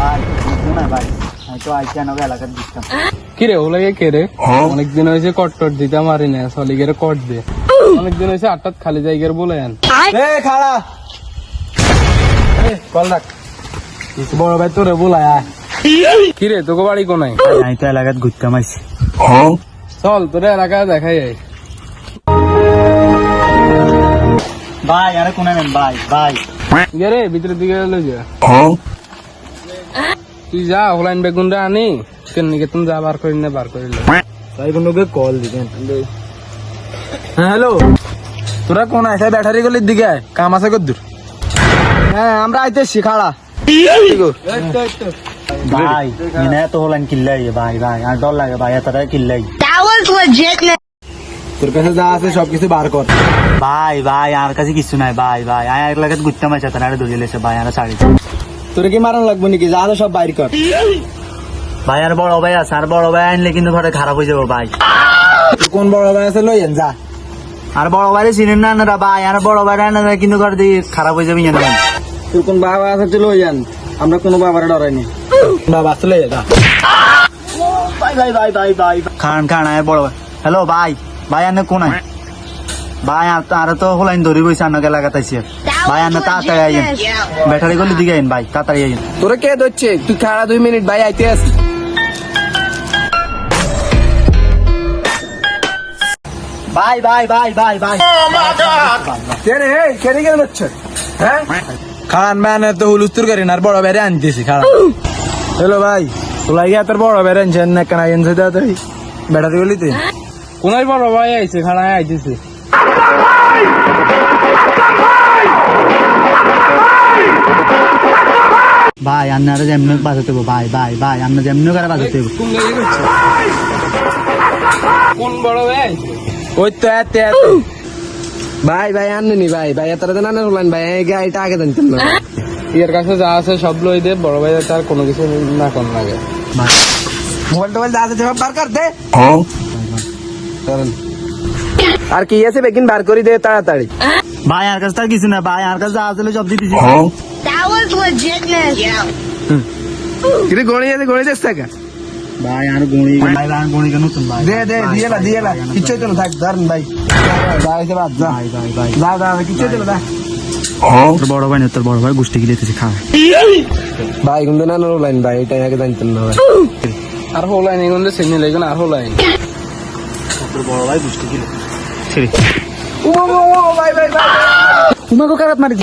ভাই না ভাই আমি তো আইসি আনবে এলাকার দিতাম কিরে ওগুলো কে রে? অনেকদিন হয়েছে কট টট দিতে মারি না সলিগের কট দে। অনেকদিন হয়েছে আটটাত খালি জায়গার বলে আন। এ খাড়া কল রাখ। বড় ভাই তোরে বলায় আয়। কিরে তোকে বাড়ি কোনায়? আমি তো এলাকাত ঘুরতাম আইসি চল তোর এলাকা দেখাই যাই ভাই আরে কোনে নেন? ভাই ভাই। রে ভিতরের দিকে লই যা। তুই যা হলাইন বেগুনটা আনি কেন নিকে তুমি যা বার করি না বার করি ভাই কোনোকে কল দিবেন। হ্যাঁ হ্যালো তোরা কোন আছে ব্যাটারি গলির দিকে কাম আছে কদ্দুর? হ্যাঁ আমরা আইতেছি খাড়া। ভাই তো হলেন কিল্লাই ভাই ভাই আর ডর লাগে ভাই এতটা কিল্লাই. তোর কাছে যা আছে সবকিছু বার কর। ভাই ভাই আর কাছে কিছু নাই ভাই ভাই। আয় এক লাগাত দৌড়ে লেছে ভাই আর ছাড়ি তোর কি মারণ লাগবে নাকি? যা সব বাইর কর। ভাই আর বড় ভাই আছে আর বড় ভাই আনলে কিন্তু ঘরে খারাপ হয়ে যাব ভাই। কোন বড় ভাই আছে লইয়েন যা। আর বড় ভাই চিনেন না না ভাই। আর বড় ভাই আনে না কিন্তু ঘরে দিয়ে খারাপ হয়ে যাবে জানেন। তোর কোন বাবা আছে চলে যান আমরা কোনো বাবার ডরাইনি। বাবা চলে যা ভাই ভাই ভাই ভাই ভাই খান খান আয় বড় ভাই। হ্যালো ভাই। ভাই আনে কোন আয়? ভাই আর আর তো হোলাইন ধরি বইছে আন্নকে লাগাতাইছে। ভাই আন্না তাড়াতাড়ি আইন ব্যাটারি গলি দিকে আইন ভাই তাড়াতাড়ি আইন তোরে কে ধরছে? তুই খাড়া দুই মিনিট ভাই আইতে আস। ভাই ভাই ভাই ভাই ভাই। কেরে হে কেরে কেন হচ্ছে হ্যাঁ? খান ম্যান তো হুলুস্তুর করেন আর বড় বেড়ে আনতেছি খান হ্যালো ভাই তোলা গিয়ে তোর বড় বেড়ে আনছেন না কেন আইনছে তাড়াতাড়ি ব্যাটারি গলিতে? কোনায় বড় ভাই আইছে খাড়া আইতেছে। ভাই আপনারা যেমনি বাজাতে হব ভাই ভাই ভাই আপনার যেমনি করে বাজাতে হব কোন বড় ভাই? ওই তো এত এত। ভাই ভাই আননি ভাই ভাই এত রাতে না হলেন ভাই এই গাড়িটা আগে জানতেন না। এর কাছে যা আছে সব লই দে বড় ভাই তার কোনো কিছু না কোন লাগে। মোবাইল টোবাইল যা আছে সব বার কর দে। আর কি আছে বেকিন বার করি দে তাড়াতাড়ি। ভাই আর কাছে তার কিছু না ভাই আর কাছে যা আছে সব দিতেছি। was legitness. কিরে গড়ি আছে গড়ি দেখ টাকা ভাই আর গড়ি ভাই আর গড়ি কেন নতুন ভাই। দে দে দিয়ে না দিয়ে না কিচ্ছু তো না থাক ধরেন ভাই। ভাই সে বাদ যা। ভাই ভাই ভাই। যা যা কিচ্ছু তো না তোর বড় ভাই না তোর বড় ভাই গোষ্ঠী গিলেতেছে খা। ভাই কিন্তু না লাইন ভাই এটা আগে জানতেন না ভাই। আর হলাইন এগুলো সিগনি লাগবে আর হলাইন তোর বড় ভাই গোষ্ঠী গিলে ও ভাই ভাই ভাই। তোমাকে কারাত মারি